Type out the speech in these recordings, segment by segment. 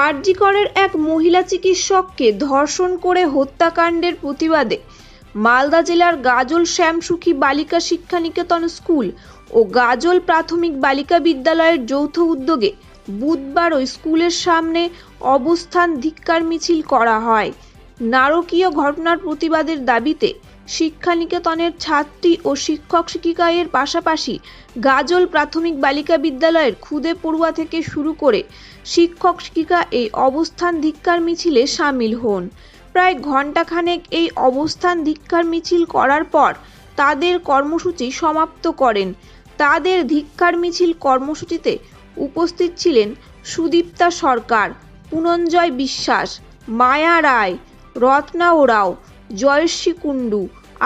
আরজিকরের এক মহিলা চিকিৎসককে ধর্ষণ করে হত্যাকাণ্ডের প্রতিবাদে মালদা জেলার গাজল শ্যামসুখী বালিকা শিক্ষা নিকেতন স্কুল ও গাজল প্রাথমিক বালিকা বিদ্যালয়ের যৌথ উদ্যোগে বুধবার ওই স্কুলের সামনে অবস্থান ধিক্কার মিছিল করা হয়। নারকীয় ঘটনার প্রতিবাদের দাবিতে শিক্ষা নিকেতনের ছাত্রী ও শিক্ষক শিক্ষিকায়ের পাশাপাশি গাজল প্রাথমিক বালিকা বিদ্যালয়ের খুদে পড়ুয়া থেকে শুরু করে শিক্ষক শিক্ষিকা এই অবস্থান ধিক্কার মিছিলে সামিল হন। প্রায় ঘণ্টাখানেক এই অবস্থান ধিক্কার মিছিল করার পর তাদের কর্মসূচি সমাপ্ত করেন। তাদের ধিক্কার মিছিল কর্মসূচিতে উপস্থিত ছিলেন সুদীপ্তা সরকার, পুনঞ্জয় বিশ্বাস, মায়া রায় রত্না ওরাও জয়শ্রী কুণ্ডু,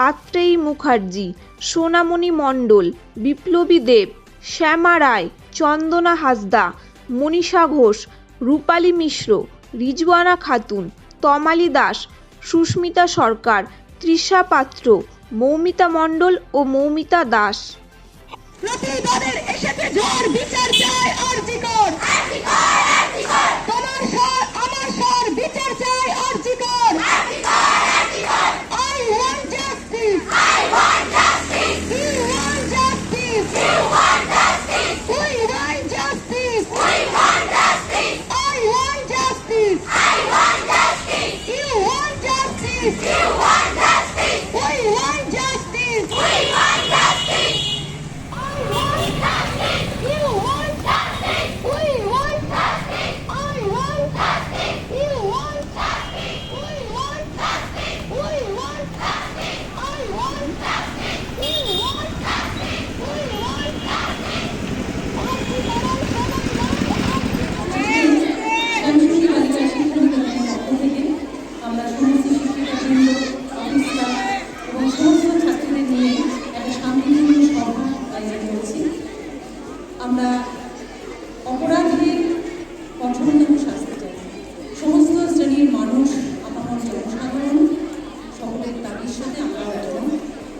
আত্রেয়ী মুখার্জি, সোনামণি মণ্ডল, বিপ্লবী দেব, শ্যামা রায়, চন্দনা হাসদা, মনীষা ঘোষ, রূপালী মিশ্র, রিজওয়ানা খাতুন, তমালি দাস, সুস্মিতা সরকার, তৃষা পাত্র, মৌমিতা মণ্ডল ও মৌমিতা দাস।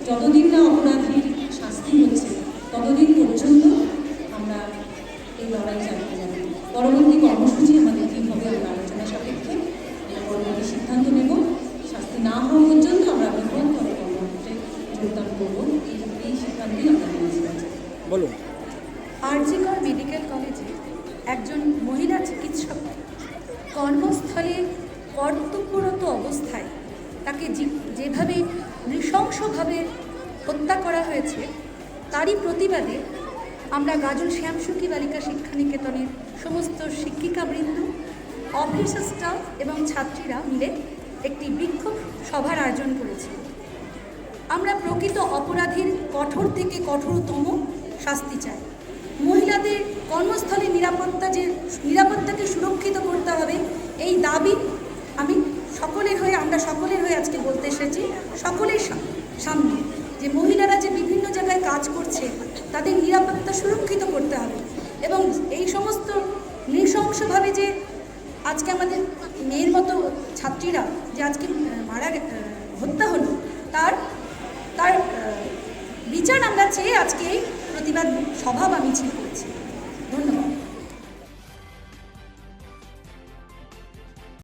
যতদিন না অপরাধীর শাস্তি হচ্ছে ততদিন পর্যন্ত আমরা এই লড়াই চালিয়ে যাব। পরবর্তী কর্মসূচি আমাদের কী হবে আমরা আলোচনা সাপেক্ষে আমরা পরবর্তী সিদ্ধান্ত নেব। শাস্তি না হওয়া পর্যন্ত আমরা বৃহত্তর কর্মসূচিতে যোগদান করব। এই এই সিদ্ধান্তই আমরা নিয়েছি বলুন। আরজিকর মেডিকেল কলেজে একজন মহিলা চিকিৎসক কর্মস্থলে কর্তব্যরত অবস্থায় তাকে যেভাবে নৃশংসভাবে হত্যা করা হয়েছে, তারই প্রতিবাদে আমরা গাজল শ্যামসুখী বালিকা শিক্ষা নিকেতনের সমস্ত শিক্ষিকাবৃন্দ অফিস স্টাফ এবং ছাত্রীরা মিলে একটি বিক্ষোভ সভার আয়োজন করেছি। আমরা প্রকৃত অপরাধীর কঠোর থেকে কঠোরতম শাস্তি চাই। মহিলাদের কর্মস্থলে নিরাপত্তা যে, নিরাপত্তাকে সুরক্ষিত করতে হবে, এই দাবি সকলের হয়ে, আমরা সকলের হয়ে আজকে বলতে এসেছি, সকলের সামনে যে মহিলারা যে বিভিন্ন জায়গায় কাজ করছে, তাদের নিরাপত্তা সুরক্ষিত করতে হবে এবং এই সমস্ত নৃশংসভাবে যে আজকে আমাদের মেয়ের মতো ছাত্রীরা যে আজকে মারা হত্যা হলো, তার তার বিচার আমরা চেয়ে আজকে এই প্রতিবাদ সভা বা মিছিল করেছি